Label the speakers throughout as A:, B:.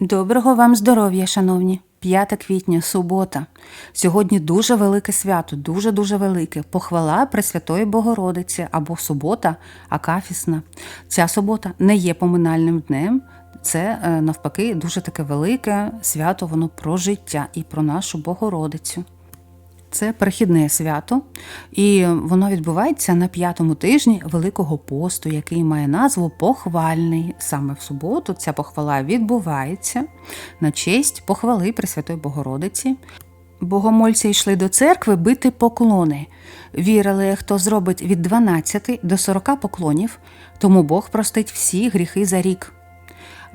A: Доброго вам здоров'я, шановні. 5 квітня, субота. Сьогодні дуже велике свято, дуже-дуже велике. Похвала Пресвятої Богородиці або субота, Акафісна. Ця субота не є поминальним днем. Це е, навпаки дуже таке велике свято, воно про життя і про нашу Богородицю. Це перехідне свято, і воно відбувається на п'ятому тижні Великого посту, який має назву Похвальний. Саме в суботу ця похвала відбувається на честь похвали Пресвятої Богородиці. Богомольці йшли до церкви бити поклони. Вірили, хто зробить від 12 до 40 поклонів, тому Бог простить всі гріхи за рік.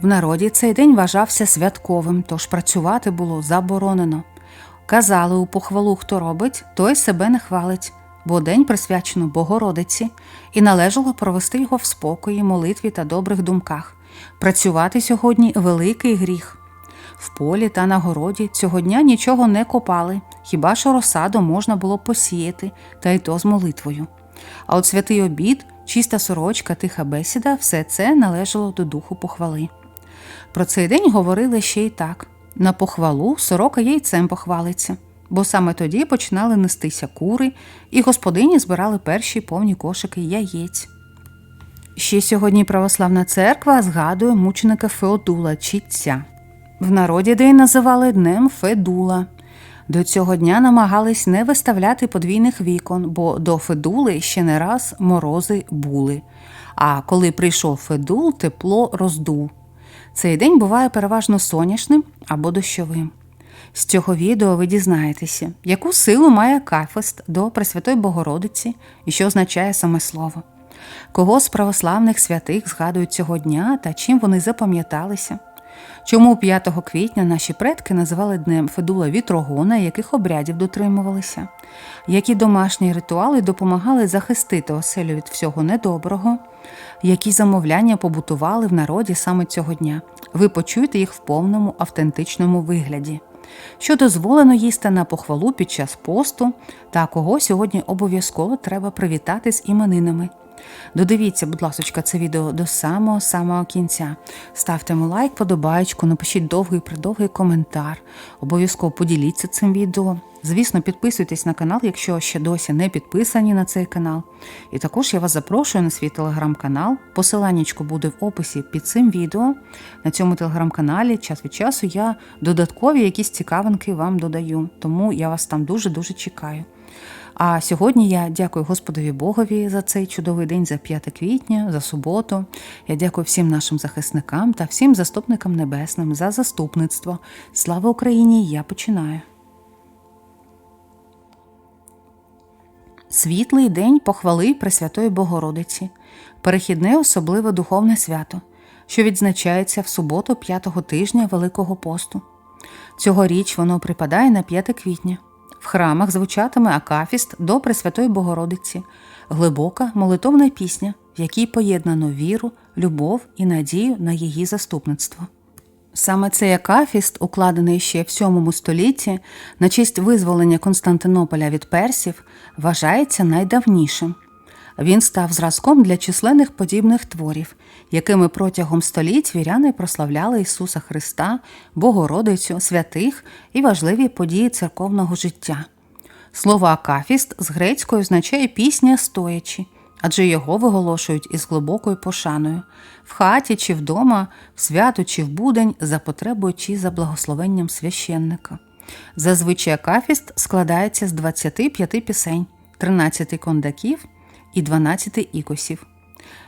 A: В народі цей день вважався святковим, тож працювати було заборонено. Казали у похвалу, хто робить, той себе не хвалить, бо день присвячено Богородиці, і належало провести його в спокої, молитві та добрих думках. Працювати сьогодні великий гріх. В полі та на городі цього дня нічого не копали, хіба що розсаду можна було посіяти, та й то з молитвою. А от святий обід, чиста сорочка, тиха бесіда все це належало до духу похвали. Про цей день говорили ще й так: на похвалу сорока яйцем похвалиться, бо саме тоді починали нестися кури, і господині збирали перші повні кошики яєць. Ще сьогодні православна церква згадує мученика Феодула Чітця. В народі день називали Днем Федула. До цього дня намагались не виставляти подвійних вікон, бо до Федули ще не раз морози були. А коли прийшов Федул, тепло роздув. Цей день буває переважно сонячним або дощовим. З цього відео ви дізнаєтеся, яку силу має кафест до Пресвятої Богородиці і що означає саме слово, кого з православних святих згадують цього дня та чим вони запам'яталися. Чому 5 квітня наші предки називали днем Федула Вітрогона, яких обрядів дотримувалися, які домашні ритуали допомагали захистити оселю від всього недоброго, які замовляння побутували в народі саме цього дня. Ви почуєте їх в повному автентичному вигляді. Що дозволено їсти на похвалу під час посту, та кого сьогодні обов'язково треба привітати з іменинами. Додивіться, будь ласка, це відео до самого самого кінця. Ставте йому лайк, подобаєчку, напишіть довгий придовгий коментар. Обов'язково поділіться цим відео. Звісно, підписуйтесь на канал, якщо ще досі не підписані на цей канал. І також я вас запрошую на свій телеграм-канал. Посиланнячко буде в описі під цим відео. На цьому телеграм-каналі час від часу я додаткові якісь цікавинки вам додаю. Тому я вас там дуже-дуже чекаю. А сьогодні я дякую Господові Богові за цей чудовий день, за 5 квітня, за суботу. Я дякую всім нашим захисникам та всім заступникам небесним за заступництво. Слава Україні! Я починаю. Світлий день похвали Пресвятої Богородиці, перехідне особливе духовне свято, що відзначається в суботу п'ятого тижня Великого посту. Цьогоріч воно припадає на 5 квітня. В храмах звучатиме акафіст до Пресвятої Богородиці, глибока молитовна пісня, в якій поєднано віру, любов і надію на її заступництво. Саме цей акафіст, укладений ще в VII столітті на честь визволення Константинополя від персів, вважається найдавнішим. Він став зразком для численних подібних творів, якими протягом століть віряни прославляли Ісуса Христа, Богородицю, святих і важливі події церковного життя. Слово акафіст з грецькою означає пісня стоячи, адже його виголошують із глибокою пошаною в хаті чи вдома, в свято чи в будень, за потребою чи за благословенням священника. Зазвичай акафіст складається з 25 пісень, 13 кондаків і 12 ікосів.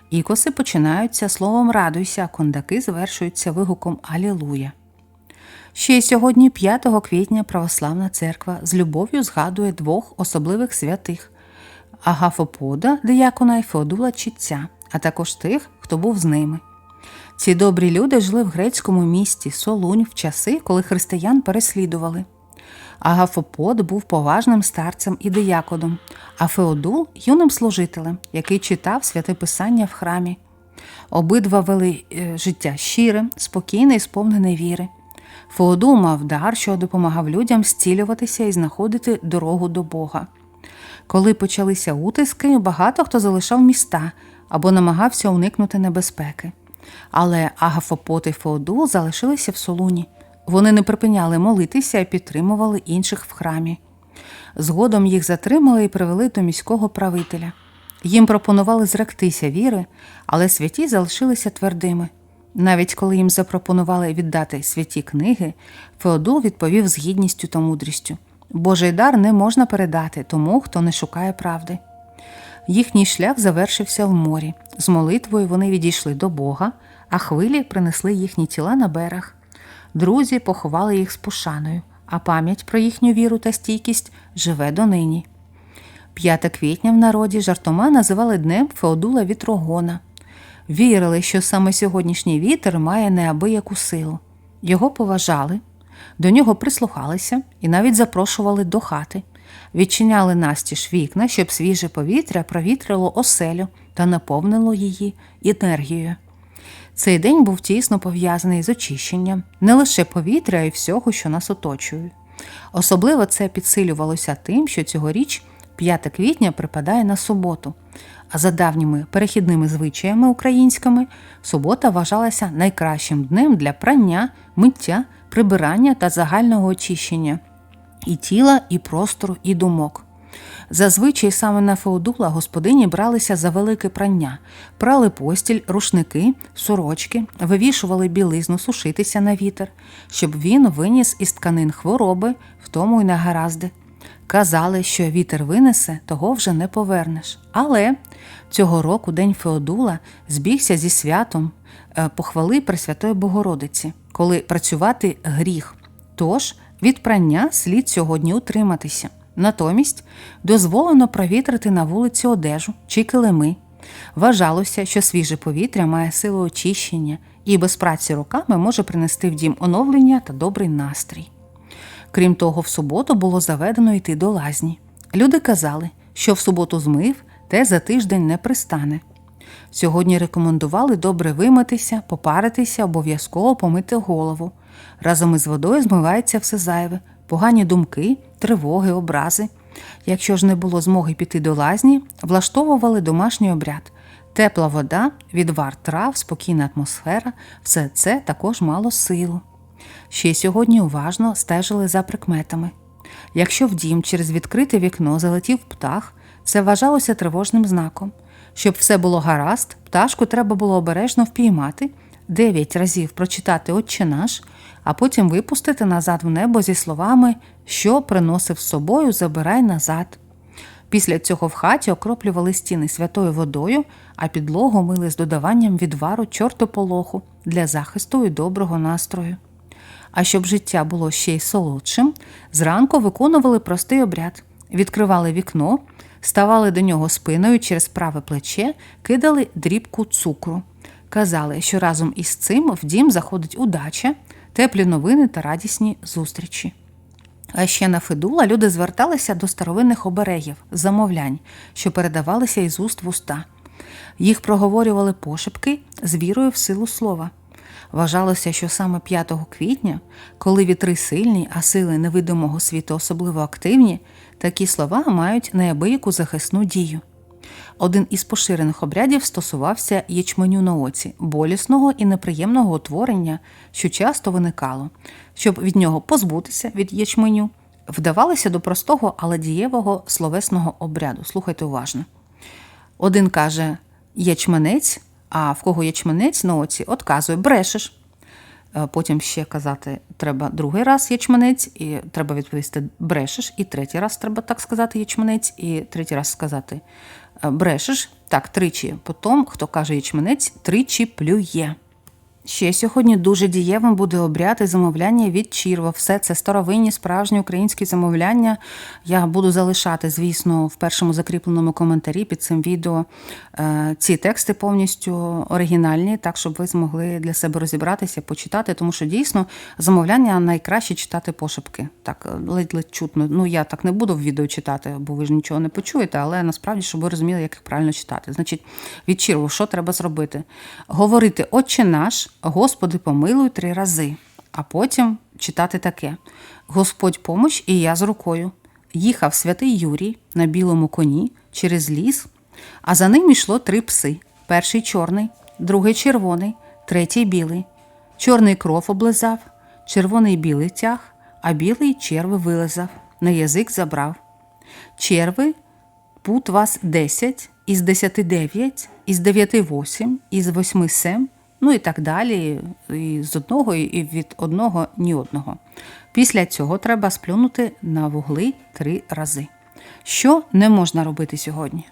A: Ікоси починаються словом радуйся, а кондаки завершуються вигуком Алілуя. Ще й сьогодні, 5 квітня, Православна церква з любов'ю згадує двох особливих святих Агафопода, диякона і Феодула Чітця, а також тих, хто був з ними. Ці добрі люди жили в грецькому місті Солунь в часи, коли християн переслідували. Агафопод був поважним старцем і дияконом, а Феодул юним служителем, який читав святе писання в храмі. Обидва вели е, життя щире, спокійне і сповнене віри. Феодул мав дар, що допомагав людям зцілюватися і знаходити дорогу до Бога. Коли почалися утиски, багато хто залишав міста або намагався уникнути небезпеки. Але Агафопот і Феодул залишилися в Солуні. Вони не припиняли молитися і підтримували інших в храмі. Згодом їх затримали і привели до міського правителя. Їм пропонували зректися віри, але святі залишилися твердими. Навіть коли їм запропонували віддати святі книги, Феодул відповів з гідністю та мудрістю: Божий дар не можна передати тому, хто не шукає правди. Їхній шлях завершився в морі. З молитвою вони відійшли до Бога, а хвилі принесли їхні тіла на берег. Друзі поховали їх з пошаною, а пам'ять про їхню віру та стійкість живе донині. 5 квітня в народі жартома називали днем Феодула Вітрогона. Вірили, що саме сьогоднішній вітер має неабияку силу. Його поважали, до нього прислухалися і навіть запрошували до хати, відчиняли настіж вікна, щоб свіже повітря провітрило оселю та наповнило її енергією. Цей день був тісно пов'язаний з очищенням не лише повітря, а й всього, що нас оточує. Особливо це підсилювалося тим, що цьогоріч 5 квітня припадає на суботу. А за давніми перехідними звичаями українськими субота вважалася найкращим днем для прання, миття, прибирання та загального очищення і тіла, і простору, і думок. Зазвичай саме на Феодула господині бралися за велике прання, прали постіль, рушники, сорочки, вивішували білизну сушитися на вітер, щоб він виніс із тканин хвороби, втому й негаразди. Казали, що вітер винесе, того вже не повернеш. Але цього року День Феодула збігся зі святом е, похвали Пресвятої Богородиці, коли працювати гріх. Тож від прання слід сьогодні утриматися. Натомість дозволено провітрити на вулиці одежу чи килими. Вважалося, що свіже повітря має силу очищення і без праці руками може принести в дім оновлення та добрий настрій. Крім того, в суботу було заведено йти до лазні. Люди казали, що в суботу змив, те за тиждень не пристане. Сьогодні рекомендували добре вимитися, попаритися, обов'язково помити голову. Разом із водою змивається все зайве, погані думки, тривоги, образи. Якщо ж не було змоги піти до лазні, влаштовували домашній обряд. Тепла вода, відвар трав, спокійна атмосфера все це також мало силу. Ще сьогодні уважно стежили за прикметами. Якщо в дім через відкрите вікно залетів птах, це вважалося тривожним знаком. Щоб все було гаразд, пташку треба було обережно впіймати, дев'ять разів прочитати Отче наш, а потім випустити назад в небо зі словами Що приносив з собою, забирай назад. Після цього в хаті окроплювали стіни святою водою, а підлогу мили з додаванням відвару чортополоху для захисту і доброго настрою. А щоб життя було ще й солодшим, зранку виконували простий обряд, відкривали вікно, ставали до нього спиною через праве плече, кидали дрібку цукру. Казали, що разом із цим в дім заходить удача, теплі новини та радісні зустрічі. А ще на Федула люди зверталися до старовинних оберегів, замовлянь, що передавалися із уст в уста. Їх проговорювали пошепки з вірою в силу слова. Вважалося, що саме 5 квітня, коли вітри сильні, а сили невидимого світу особливо активні, такі слова мають неабияку захисну дію. Один із поширених обрядів стосувався ячменю на оці, болісного і неприємного утворення, що часто виникало. Щоб від нього позбутися від ячменю, вдавалися до простого, але дієвого словесного обряду. Слухайте уважно. Один каже ячменець, а в кого ячменець на оці, отказує, брешеш. Е, Потім ще казати, треба другий раз ячменець, і треба відповісти брешеш, і третій раз треба так сказати ячменець, і третій раз сказати брешеш. Так, тричі. Потім, хто каже ячменець, тричі плює. Ще сьогодні дуже дієвим буде обряд і замовляння від Чірва. Все це старовинні, справжні українські замовляння. Я буду залишати, звісно, в першому закріпленому коментарі під цим відео е, ці тексти повністю оригінальні, так щоб ви змогли для себе розібратися, почитати, тому що дійсно замовляння найкраще читати пошепки. Так, ледь-ледь чутно. Ну я так не буду в відео читати, бо ви ж нічого не почуєте, але насправді, щоб ви розуміли, як їх правильно читати. Значить, від Чірву, що треба зробити? Говорити Отче наш. Господи, помилуй три рази, а потім читати таке: Господь помощ і я з рукою. Їхав святий Юрій на білому коні через ліс, а за ним йшло три пси: перший чорний, другий червоний, третій білий. Чорний кров облизав, червоний білий тяг, а білий черви вилизав, на язик забрав. Черви пут вас 10, із 10 9, із 9 8, із 8 7, ну і так далі, і з одного, і від одного ні одного. Після цього треба сплюнути на вугли три рази. Що не можна робити сьогодні?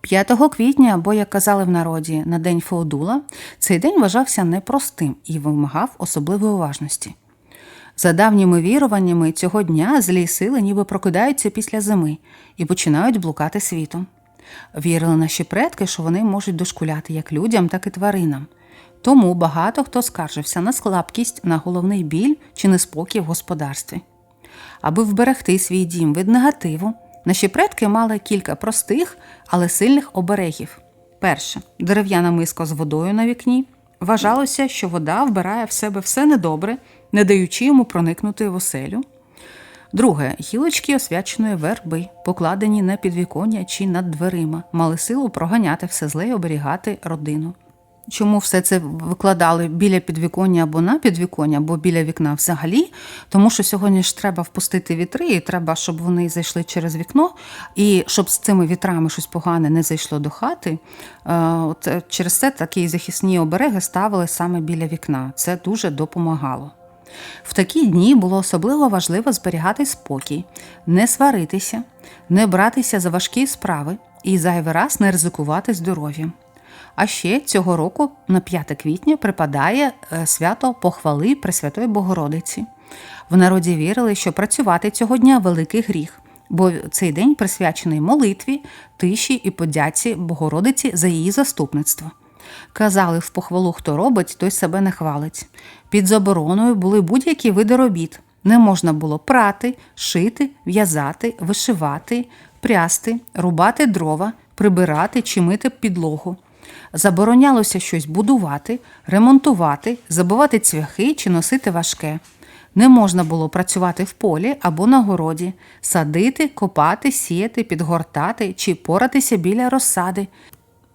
A: 5 квітня, або, як казали в народі, на День Феодула, цей день вважався непростим і вимагав особливої уважності. За давніми віруваннями, цього дня злі сили ніби прокидаються після зими і починають блукати світом. Вірили наші предки, що вони можуть дошкуляти як людям, так і тваринам. Тому багато хто скаржився на слабкість, на головний біль чи неспокій в господарстві. Аби вберегти свій дім від негативу, наші предки мали кілька простих, але сильних оберегів. Перше дерев'яна миска з водою на вікні. Вважалося, що вода вбирає в себе все недобре, не даючи йому проникнути в оселю. Друге гілочки освяченої верби, покладені на підвіконня чи над дверима, мали силу проганяти все зле і оберігати родину. Чому все це викладали біля підвіконня або на підвіконня, або біля вікна взагалі? Тому що сьогодні ж треба впустити вітри, і треба, щоб вони зайшли через вікно, і щоб з цими вітрами щось погане не зайшло до хати. Е, От е, через це такі захисні обереги ставили саме біля вікна. Це дуже допомагало. В такі дні було особливо важливо зберігати спокій, не сваритися, не братися за важкі справи і зайвий раз не ризикувати здоров'ям. А ще цього року, на 5 квітня, припадає е, свято похвали Пресвятої Богородиці. В народі вірили, що працювати цього дня великий гріх, бо цей день присвячений молитві, тиші і подяці Богородиці за її заступництво. Казали в похвалу, хто робить, той себе не хвалить. Під забороною були будь-які види робіт. Не можна було прати, шити, в'язати, вишивати, прясти, рубати дрова, прибирати чи мити підлогу. Заборонялося щось будувати, ремонтувати, забивати цвяхи чи носити важке. Не можна було працювати в полі або на городі, садити, копати, сіяти, підгортати чи поратися біля розсади.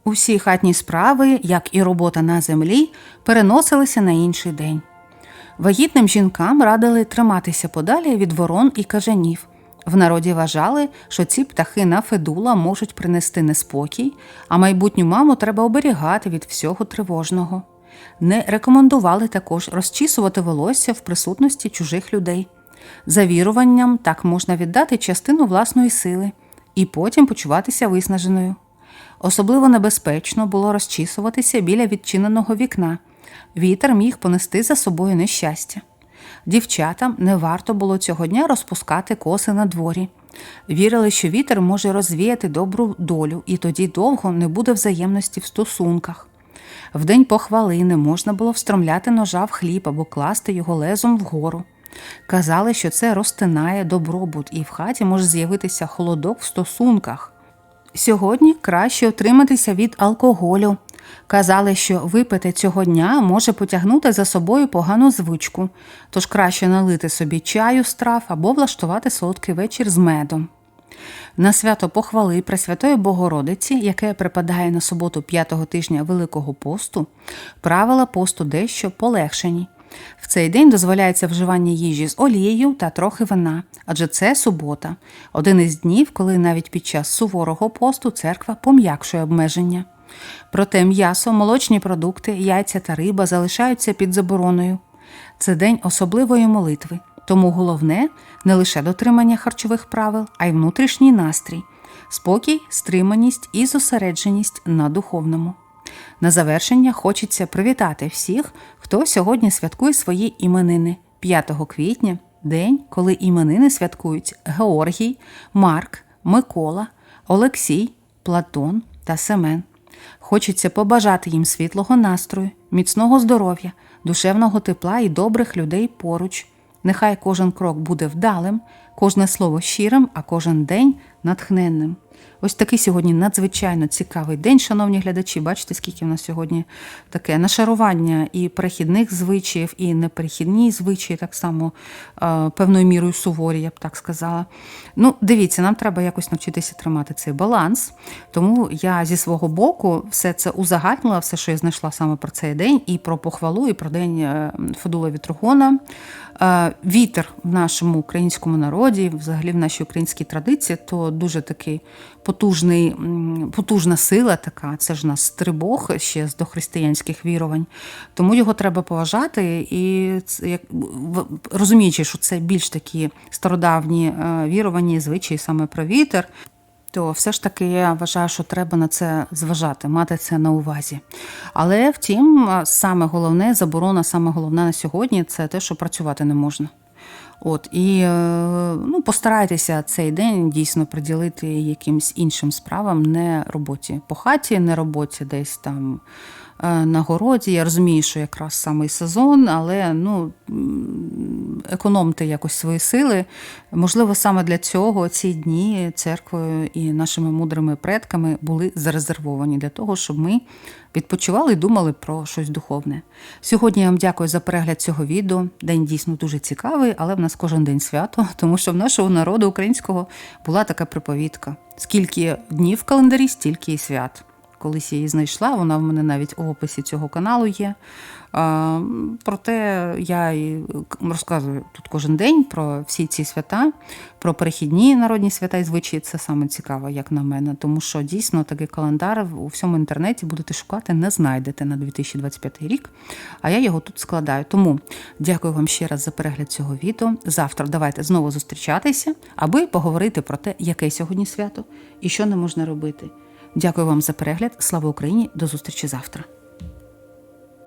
A: Усі хатні справи, як і робота на землі, переносилися на інший день. Вагітним жінкам радили триматися подалі від ворон і кажанів. В народі вважали, що ці птахи на Федула можуть принести неспокій, а майбутню маму треба оберігати від всього тривожного. Не рекомендували також розчісувати волосся в присутності чужих людей. За віруванням так можна віддати частину власної сили і потім почуватися виснаженою. Особливо небезпечно було розчісуватися біля відчиненого вікна. Вітер міг понести за собою нещастя. Дівчатам не варто було цього дня розпускати коси на дворі. Вірили, що вітер може розвіяти добру долю, і тоді довго не буде взаємності в стосунках. В день похвали не можна було встромляти ножа в хліб або класти його лезом вгору. Казали, що це розтинає добробут, і в хаті може з'явитися холодок в стосунках. Сьогодні краще утриматися від алкоголю. Казали, що випити цього дня може потягнути за собою погану звичку, тож краще налити собі чаю з трав або влаштувати солодкий вечір з медом. На свято похвали Пресвятої Богородиці, яке припадає на суботу п'ятого тижня Великого посту, правила посту дещо полегшені. В цей день дозволяється вживання їжі з олією та трохи вина, адже це субота, один із днів, коли навіть під час суворого посту церква пом'якшує обмеження. Проте м'ясо, молочні продукти, яйця та риба залишаються під забороною. Це день особливої молитви, тому головне не лише дотримання харчових правил, а й внутрішній настрій, спокій, стриманість і зосередженість на духовному. На завершення хочеться привітати всіх, хто сьогодні святкує свої іменини 5 квітня, день, коли іменини святкують Георгій, Марк, Микола, Олексій, Платон та Семен. Хочеться побажати їм світлого настрою, міцного здоров'я, душевного тепла і добрих людей поруч. Нехай кожен крок буде вдалим, кожне слово щирим, а кожен день натхненним. Ось такий сьогодні надзвичайно цікавий день, шановні глядачі. Бачите, скільки в нас сьогодні таке нашарування і перехідних звичаїв, і неперехідні звичаї, так само е, певною мірою суворі, я б так сказала. Ну, дивіться, нам треба якось навчитися тримати цей баланс. Тому я зі свого боку все це узагальнила, все, що я знайшла саме про цей день, і про похвалу, і про день е, Федула Вітрогона. Е, Вітер в нашому українському народі, взагалі в нашій українській традиції, то дуже такий потужний, потужна сила така. Це ж у нас стрибог ще з дохристиянських вірувань. Тому його треба поважати і як розуміючи, що це більш такі стародавні е, вірування звичаї саме про вітер. То все ж таки я вважаю, що треба на це зважати, мати це на увазі. Але втім, саме головне, заборона, саме головне на сьогодні це те, що працювати не можна. От і е, ну, постарайтеся цей день дійсно приділити якимсь іншим справам, не роботі по хаті, не роботі десь там на городі. Я розумію, що якраз самий сезон, але ну, економте якось свої сили. Можливо, саме для цього ці дні церквою і нашими мудрими предками були зарезервовані для того, щоб ми відпочивали і думали про щось духовне. Сьогодні я вам дякую за перегляд цього відео. День дійсно дуже цікавий, але в нас кожен день свято, тому що в нашого народу українського була така приповідка: скільки днів в календарі, стільки і свят. Колись я її знайшла, вона в мене навіть у описі цього каналу є. Проте я розказую тут кожен день про всі ці свята, про перехідні народні свята і звичаї. Це саме цікаво, як на мене, тому що дійсно такий календар у всьому інтернеті будете шукати, не знайдете на 2025 рік. А я його тут складаю. Тому дякую вам ще раз за перегляд цього відео. Завтра давайте знову зустрічатися, аби поговорити про те, яке сьогодні свято і що не можна робити. Дякую вам за перегляд. Слава Україні! До зустрічі завтра.